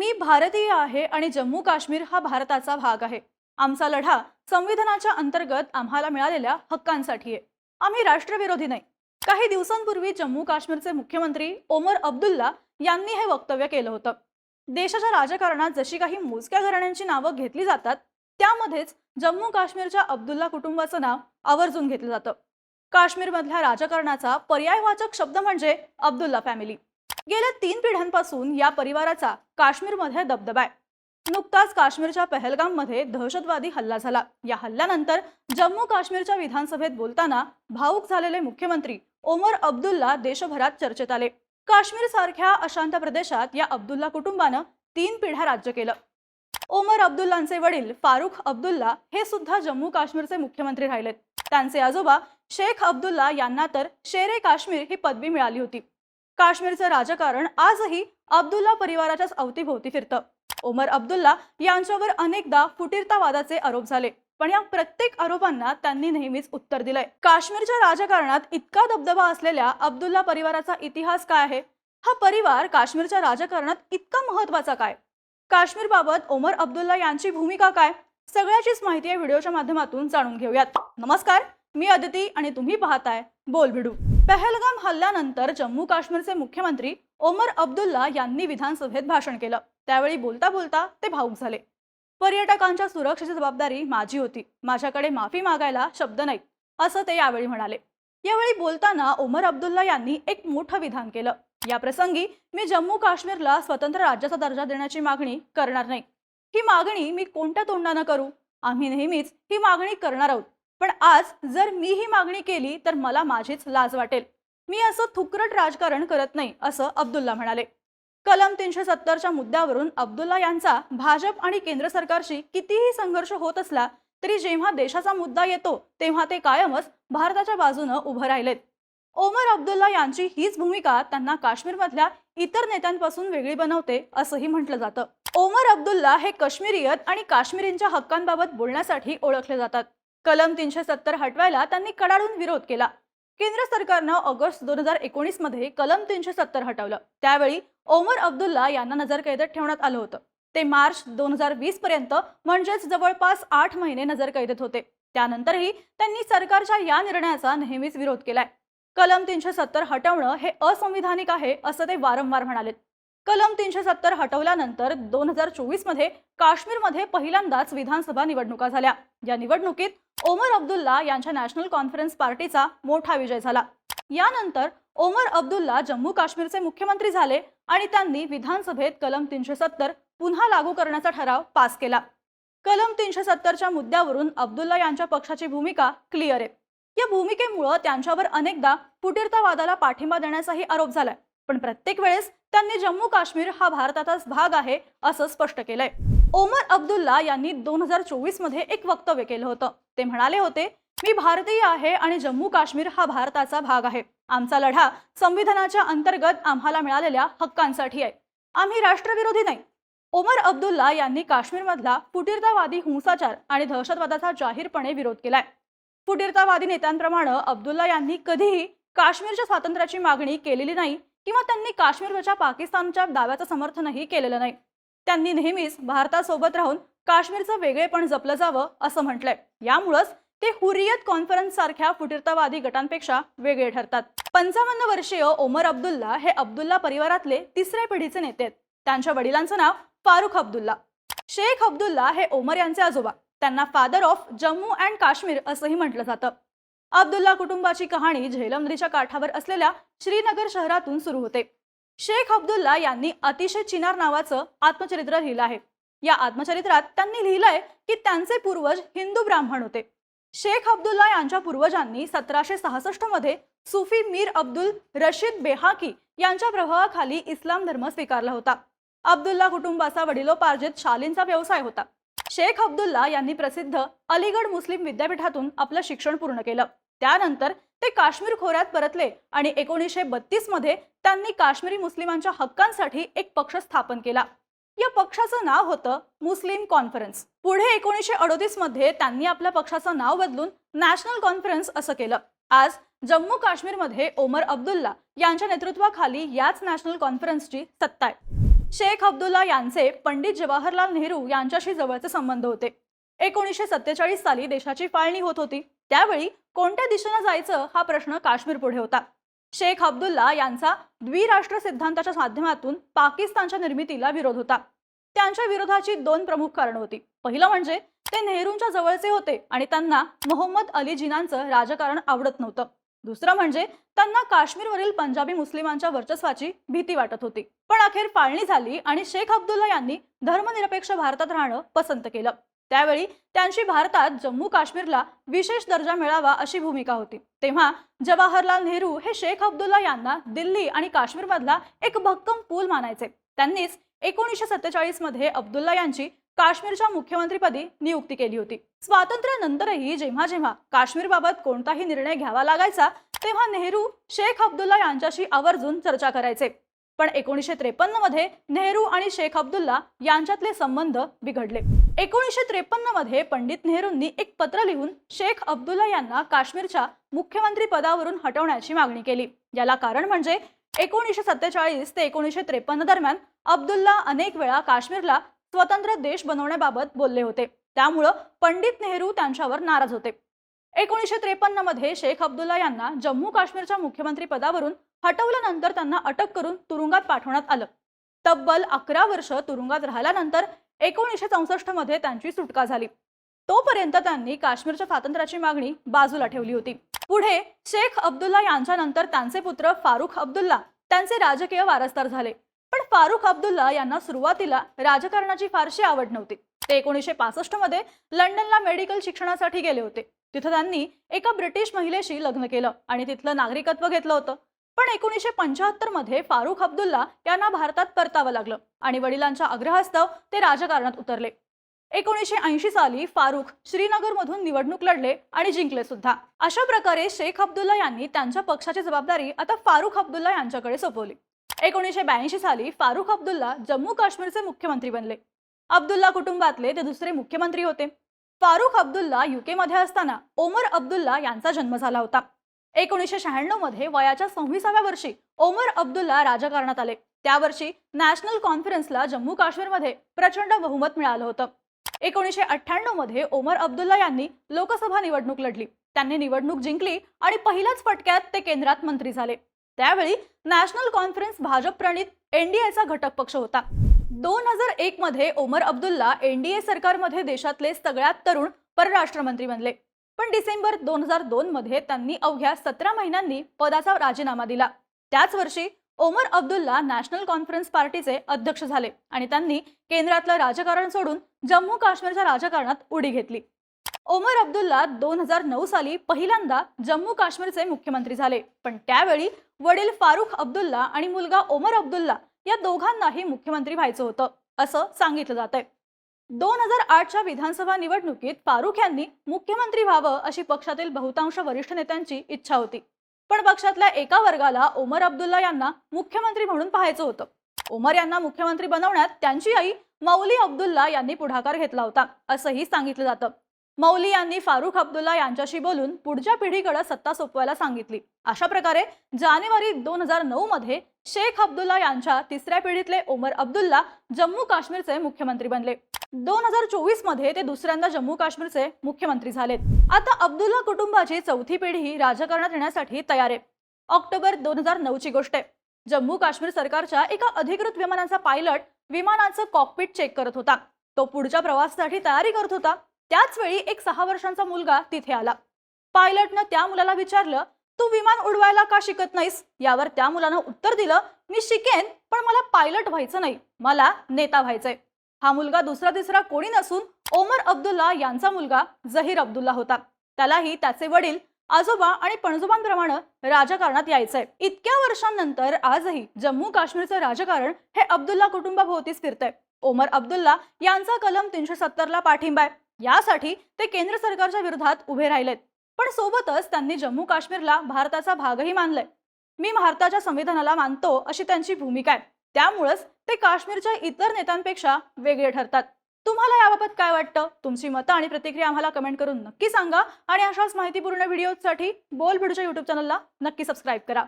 मी भारतीय आहे आणि जम्मू काश्मीर हा भारताचा भाग आहे. आमचा लढा संविधानाच्या अंतर्गत आम्हाला मिळालेल्या हक्कांसाठी आहे. आम्ही राष्ट्रविरोधी नाही. काही दिवसांपूर्वी जम्मू काश्मीरचे मुख्यमंत्री ओमर अब्दुल्ला यांनी हे वक्तव्य केलं होतं. देशाच्या राजकारणात जशी काही मोजक्या घराण्यांची नावं घेतली जातात त्यामध्येच जम्मू काश्मीरच्या अब्दुल्ला कुटुंबाचं नाव आवर्जून घेतलं जातं. काश्मीरमधल्या राजकारणाचा पर्यायवाचक शब्द म्हणजे अब्दुल्ला फॅमिली. गेल्या तीन पिढ्यांपासून या परिवाराचा काश्मीरमध्ये दबदबा आहे. नुकताच काश्मीरच्या पहलगाममध्ये दहशतवादी हल्ला झाला. या हल्ल्यानंतर जम्मू काश्मीरच्या विधानसभेत बोलताना भाऊक झालेले मुख्यमंत्री ओमर अब्दुल्ला देशभरात चर्चेत आले. काश्मीर सारख्या अशांत प्रदेशात या अब्दुल्ला कुटुंबानं तीन पिढ्या राज्य केलं. ओमर अब्दुल्लांचे वडील फारुख अब्दुल्ला हे सुद्धा जम्मू काश्मीरचे मुख्यमंत्री राहिलेत. त्यांचे आजोबा शेख अब्दुल्ला यांना तर शेरे काश्मीर ही पदवी मिळाली होती. काश्मीरचं राजकारण आजही अब्दुल्ला परिवाराच्याच अवतीभोवती फिरतं. ओमर अब्दुल्ला यांच्यावर अनेकदा फुटीरतावादाचे आरोप झाले पण या प्रत्येक आरोपांना त्यांनी नेहमीच उत्तर दिलंय. काश्मीरच्या राजकारणात इतका दबदबा असलेल्या अब्दुल्ला परिवाराचा इतिहास काय आहे? हा परिवार काश्मीरच्या राजकारणात इतका महत्त्वाचा काय? काश्मीरबाबत ओमर अब्दुल्ला यांची भूमिका काय? सगळ्याचीच माहिती या व्हिडिओच्या माध्यमातून जाणून घेऊयात. नमस्कार. मी अदिती आणि तुम्ही पाहताय बोल भिडू. पहलगाम हल्ल्यानंतर जम्मू काश्मीरचे मुख्यमंत्री ओमर अब्दुल्ला यांनी विधानसभेत भाषण केलं. त्यावेळी बोलता बोलता ते भाऊक झाले. पर्यटकांच्या सुरक्षेची जबाबदारी माझी होती. माझ्याकडे माफी मागायला शब्द नाही असं ते यावेळी म्हणाले. यावेळी बोलताना ओमर अब्दुल्ला यांनी एक मोठं विधान केलं. या प्रसंगी मी जम्मू काश्मीरला स्वतंत्र राज्याचा दर्जा देण्याची मागणी करणार नाही. ही मागणी मी कोणत्या तोंडानं करू? आम्ही नेहमीच ही मागणी करणार आहोत. पण आज जर मी ही मागणी केली तर मला माझीच लाज वाटेल. मी असं थुकरट राजकारण करत नाही असं अब्दुल्ला म्हणाले. कलम तीनशे सत्तरच्या मुद्द्यावरून अब्दुल्ला यांचा भाजप आणि केंद्र सरकारशी कितीही संघर्ष होत असला तरी जेव्हा देशाचा मुद्दा येतो तेव्हा ते कायमच भारताच्या बाजूनं उभं राहिलेत. ओमर अब्दुल्ला यांची हीच भूमिका त्यांना काश्मीरमधल्या इतर नेत्यांपासून वेगळी बनवते असंही म्हटलं जातं. ओमर अब्दुल्ला हे काश्मीरियत आणि काश्मीरींच्या हक्कांबाबत बोलण्यासाठी ओळखले जातात. कलम तीनशे सत्तर हटवायला त्यांनी कडाडून विरोध केला. केंद्र सरकारनं ऑगस्ट दोन हजार एकोणीसमध्ये कलम तीनशे सत्तर हटवलं. त्यावेळी ओमर अब्दुल्ला यांना नजरकैदेत ठेवण्यात आलं होतं. ते मार्च दोन हजार वीस पर्यंत म्हणजेच जवळपास आठ महिने नजरकैदेत होते. त्यानंतरही त्यांनी सरकारच्या या निर्णयाचा नेहमीच विरोध केलाय. कलम तीनशे सत्तर हटवणं हे असंविधानिक आहे असं ते वारंवार म्हणालेत. कलम तीनशे सत्तर हटवल्यानंतर दोन हजार चोवीसमध्ये काश्मीरमध्ये पहिल्यांदाच विधानसभा निवडणुका झाल्या. या निवडणुकीत ओमर अब्दुल्ला यांच्या नॅशनल कॉन्फरन्स पार्टीचा मोठा विजय झाला. यानंतर ओमर अब्दुल्ला जम्मू काश्मीरचे मुख्यमंत्री झाले आणि त्यांनी विधानसभेत कलम तीनशे सत्तर पुन्हा लागू करण्याचा ठराव पास केला. कलम तीनशे सत्तरच्या मुद्द्यावरून अब्दुल्ला यांच्या पक्षाची भूमिका क्लिअर आहे. या भूमिकेमुळं त्यांच्यावर अनेकदा फुटीरतावादाला पाठिंबा देण्याचाही आरोप झालाय. पण प्रत्येक वेळेस त्यांनी जम्मू काश्मीर हा भारताचाच भाग आहे असं स्पष्ट केलंय. ओमर अब्दुल्ला यांनी दोन हजार चोवीसमध्ये एक वक्तव्य केलं होतं. ते म्हणाले होते मी भारतीय आहे आणि जम्मू काश्मीर हा भारताचा भाग आहे. आमचा लढा संविधानाच्या अंतर्गत आम्हाला मिळालेल्या हक्कांसाठी आहे. आम्ही राष्ट्रविरोधी नाही. ओमर अब्दुल्ला यांनी काश्मीरमधला फुटीरतावादी हिंसाचार आणि दहशतवादाचा जाहीरपणे विरोध केलाय. फुटीरतावादी नेत्यांप्रमाणे अब्दुल्ला यांनी कधीही काश्मीरच्या स्वातंत्र्याची मागणी केलेली नाही किंवा त्यांनी काश्मीरवरच्या पाकिस्तानच्या दाव्याचं समर्थनही केलेलं नाही. त्यांनी नेहमीच भारतासोबत राहून काश्मीरचं वेगळेपण जपलं जावं असं म्हटलंय. यामुळंच ते हुरियत कॉन्फरन्स सारख्या फुटीरतावादी गटांपेक्षा वेगळे ठरतात. पंचावन्न वर्षीय ओमर अब्दुल्ला हे अब्दुल्ला परिवारातले तिसऱ्या पिढीचे नेते आहेत. त्यांच्या वडिलांचं नाव फारुख अब्दुल्ला. शेख अब्दुल्ला हे ओमर यांचे आजोबा. त्यांना father of Jammu and Kashmir असंही म्हटलं जातं. अब्दुल्ला कुटुंबाची कहाणी झेलम नदीच्या काठावर असलेल्या श्रीनगर शहरातून सुरू होते. शेख अब्दुल्ला यांनी अतिशय चिनार नावाचं आत्मचरित्र लिहिलं आहे. या आत्मचरित्रात त्यांनी लिहिलंय की त्यांचे पूर्वज हिंदू ब्राह्मण होते. शेख अब्दुल्ला यांच्या पूर्वजांनी सतराशे सहासष्टमध्ये सुफी मीर अब्दुल रशीद बेहाकी यांच्या प्रभावाखाली इस्लाम धर्म स्वीकारला होता. अब्दुल्ला कुटुंबाचा वडिलोपार्जित शालींचा व्यवसाय होता. शेख अब्दुल्ला यांनी प्रसिद्ध अलीगड मुस्लिम विद्यापीठातून आपलं शिक्षण पूर्ण केलं. त्यानंतर ते काश्मीर खोऱ्यात परतले आणि एकोणीसशे बत्तीसमध्ये त्यांनी काश्मीरी मुस्लिमांच्या हक्कांसाठी एक पक्ष स्थापन केला. या पक्षाचं नाव होतं मुस्लिम कॉन्फरन्स. पुढे एकोणीसशे अडोतीसमध्ये त्यांनी आपल्या पक्षाचं नाव बदलून नॅशनल कॉन्फरन्स असं केलं. आज जम्मू काश्मीरमध्ये ओमर अब्दुल्ला यांच्या नेतृत्वाखाली याच नॅशनल कॉन्फरन्सची सत्ता आहे. शेख अब्दुल्ला यांचे पंडित जवाहरलाल नेहरू यांच्याशी जवळचे संबंध होते. एकोणीसशे सत्तेचाळीस साली देशाची फाळणी होत होती. त्यावेळी कोणत्या दिशेनं जायचं हा प्रश्न काश्मीर पुढे होता. शेख अब्दुल्ला यांचा द्विराष्ट्र सिद्धांताच्या माध्यमातून पाकिस्तानच्या निर्मितीला विरोध होता. त्यांच्या विरोधाची दोन प्रमुख कारणं होती. पहिलं म्हणजे ते नेहरूंच्या जवळचे होते आणि त्यांना मोहम्मद अली जिनांचं राजकारण आवडत नव्हतं. दुसरं म्हणजे त्यांना काश्मीरवरील पंजाबी मुस्लिमांच्या वर्चस्वाची भीती वाटत होती. पण अखेर फाळणी झाली आणि शेख अब्दुल्ला यांनी धर्मनिरपेक्ष भारतात राहणं पसंत केलं. त्यावेळी त्यांची भारतात जम्मू काश्मीरला विशेष दर्जा मिळावा अशी भूमिका होती. तेव्हा जवाहरलाल नेहरू हे शेख अब्दुल्ला यांना दिल्ली आणि काश्मीरमधला एक भक्कम पूल मानायचे. त्यांनीच एकोणीसशे सत्तेचाळीसमध्ये अब्दुल्ला यांची काश्मीरच्या मुख्यमंत्रीपदी नियुक्ती केली होती. स्वातंत्र्यानंतरही जेव्हा जेव्हा काश्मीरबाबत कोणताही निर्णय घ्यावा लागायचा तेव्हा नेहरू शेख अब्दुल्ला यांच्याशी आवर्जून चर्चा करायचे. पण एकोणीसशे त्रेपन्नमध्ये नेहरू आणि शेख अब्दुल्ला यांच्यातले संबंध बिघडले. एकोणीसशे त्रेपन्नमध्ये पंडित नेहरूंनी एक पत्र लिहून शेख अब्दुल्ला यांना काश्मीरच्या मुख्यमंत्री पदावरून हटवण्याची मागणी केली. याला कारण म्हणजे एकोणीसशे सत्तेचाळीस ते एकोणीसशे त्रेपन्न दरम्यान अब्दुल्ला अनेक वेळा काश्मीरला स्वतंत्र देश बनवण्याबाबत बोलले होते. त्यामुळं पंडित नेहरू त्यांच्यावर नाराज होते. एकोणीसशे त्रेपन्नमध्ये शेख अब्दुल्ला यांना जम्मू काश्मीरच्या मुख्यमंत्री पदावरून हटवल्यानंतर त्यांना अटक करून तुरुंगात पाठवण्यात आलं. तब्बल अकरा वर्ष तुरुंगात राहिल्यानंतर एकोणीसशे चौसष्टमध्ये त्यांची सुटका झाली. तोपर्यंत त्यांनी काश्मीरच्या स्वातंत्र्याची मागणी बाजूला ठेवली होती. पुढे शेख अब्दुल्ला यांच्यानंतर त्यांचे पुत्र फारुख अब्दुल्ला त्यांचे राजकीय वारसदार झाले. पण फारुख अब्दुल्ला यांना सुरुवातीला राजकारणाची फारशी आवड नव्हती. ते एकोणीसशे पासष्टमध्ये लंडनला मेडिकल शिक्षणासाठी गेले होते. तिथं त्यांनी एका ब्रिटिश महिलेशी लग्न केलं आणि तिथलं नागरिकत्व घेतलं होतं. पण एकोणीसशे पंच्याहत्तरमध्ये फारुख अब्दुल्ला यांना भारतात परतावं लागलं आणि वडिलांच्या आग्रहास्तव ते राजकारणात उतरले. एकोणीसशे ऐंशी साली फारुख श्रीनगरमधून निवडणूक लढले आणि जिंकले सुद्धा. अशा प्रकारे शेख अब्दुल्ला यांनी त्यांच्या पक्षाची जबाबदारी आता फारुख अब्दुल्ला यांच्याकडे सोपवली. एकोणीसशे ब्याऐंशी साली फारुख अब्दुल्ला जम्मू काश्मीरचे मुख्यमंत्री बनले. अब्दुल्ला कुटुंबातले ते दुसरे मुख्यमंत्री होते. फारुख अब्दुल्ला युके मध्ये असताना ओमर अब्दुल्ला यांचा जन्म झाला होता. एकोणीसशे शहाण्णवमध्ये वयाच्या सव्वीसाव्या वर्षी ओमर अब्दुल्ला राजकारणात आले. त्या वर्षी नॅशनल कॉन्फरन्सला जम्मू काश्मीरमध्ये प्रचंड बहुमत मिळालं होतं. एकोणीसशे अठ्ठ्याण्णवमध्ये ओमर अब्दुल्ला यांनी लोकसभा निवडणूक लढली. त्यांनी निवडणूक जिंकली आणि पहिल्याच फटक्यात ते केंद्रात मंत्री झाले. त्यावेळी नॅशनल कॉन्फरन्स भाजप प्रणित एनडीएचा घटक पक्ष होता. दोन हजार एक मध्ये ओमर अब्दुल्ला एनडीए सरकारमध्ये देशातले सगळ्यात तरुण परराष्ट्र मंत्री बनले. पण डिसेंबर दोन हजार दोन मध्ये त्यांनी अवघ्या सतरा महिन्यांनी पदाचा राजीनामा दिला. त्याच वर्षी ओमर अब्दुल्ला नॅशनल कॉन्फरन्स पार्टीचे अध्यक्ष झाले आणि त्यांनी केंद्रातलं राजकारण सोडून जम्मू काश्मीरच्या राजकारणात उडी घेतली. ओमर अब्दुल्ला दोन हजार नऊ साली पहिल्यांदा जम्मू काश्मीरचे मुख्यमंत्री झाले. पण त्यावेळी वडील फारुख अब्दुल्ला आणि मुलगा ओमर अब्दुल्ला या दोघांनाही मुख्यमंत्री व्हायचं होतं असं सांगितलं जात आहे दोन हजार आठच्या विधानसभा निवडणुकीत फारुख यांनी मुख्यमंत्री व्हावं अशी पक्षातील बहुतांश वरिष्ठ नेत्यांची इच्छा होती. पण पक्षातल्या एका वर्गाला ओमर अब्दुल्ला यांना मुख्यमंत्री म्हणून पाहायचं होतं. ओमर यांना मुख्यमंत्री बनवण्यात त्यांची आई मौली अब्दुल्ला यांनी पुढाकार घेतला होता असंही सांगितलं जातं. मौली यांनी फारुख अब्दुल्ला यांच्याशी बोलून पुढच्या पिढीकडे सत्ता सोपवायला सांगितली. अशा प्रकारे जानेवारी दोन हजार नऊ मध्ये शेख अब्दुल्ला यांच्या तिसऱ्या पिढीतले ओमर अब्दुल्ला जम्मू काश्मीरचे मुख्यमंत्री बनले. दोन हजार चोवीसमध्ये ते दुसऱ्यांदा जम्मू काश्मीरचे मुख्यमंत्री झालेत आता अब्दुल्ला कुटुंबाची चौथी पिढी राजकारणात येण्यासाठी तयार आहे. ऑक्टोबर दोन हजार नऊ ची गोष्ट आहे. जम्मू काश्मीर सरकारच्या एका अधिकृत विमानाचा पायलट विमानाचं कॉकपिट चेक करत होता. तो पुढच्या प्रवासासाठी तयारी करत होता. त्याच वेळी एक सहा वर्षांचा मुलगा तिथे आला. पायलटनं त्या मुलाला विचारलं तू विमान उडवायला का शिकत नाहीस? यावर त्या मुलानं उत्तर दिलं मी शिकेन पण मला पायलट व्हायचं नाही मला नेता व्हायचंय. हा मुलगा दुसरा तिसरा कोणी नसून ओमर अब्दुल्ला यांचा मुलगा जहीर अब्दुल्ला होता. त्यालाही त्याचे वडील आजोबा आणि पणजोबांप्रमाणे राजकारणात यायचंय. इतक्या वर्षांनंतर आजही जम्मू काश्मीरचं राजकारण हे अब्दुल्ला कुटुंबाभोवतीच फिरतंय ओमर अब्दुल्ला यांचा कलम तीनशे सत्तरला पाठिंबा आहे. यासाठी ते केंद्र सरकारच्या विरोधात उभे राहिलेत. पण सोबतच त्यांनी जम्मू काश्मीरला भारताचा भागही मानलाय. मी भारताच्या संविधानाला मानतो अशी त्यांची भूमिका आहे. त्यामुळेच ते काश्मीरच्या इतर नेत्यांपेक्षा वेगळे ठरतात. तुम्हाला याबाबत काय वाटतं? तुमची मतं आणि प्रतिक्रिया आम्हाला कमेंट करून नक्की सांगा. आणि अशाच माहितीपूर्ण व्हिडिओसाठी बोल भिडूच्या युट्यूब चॅनलला नक्की सबस्क्राईब करा.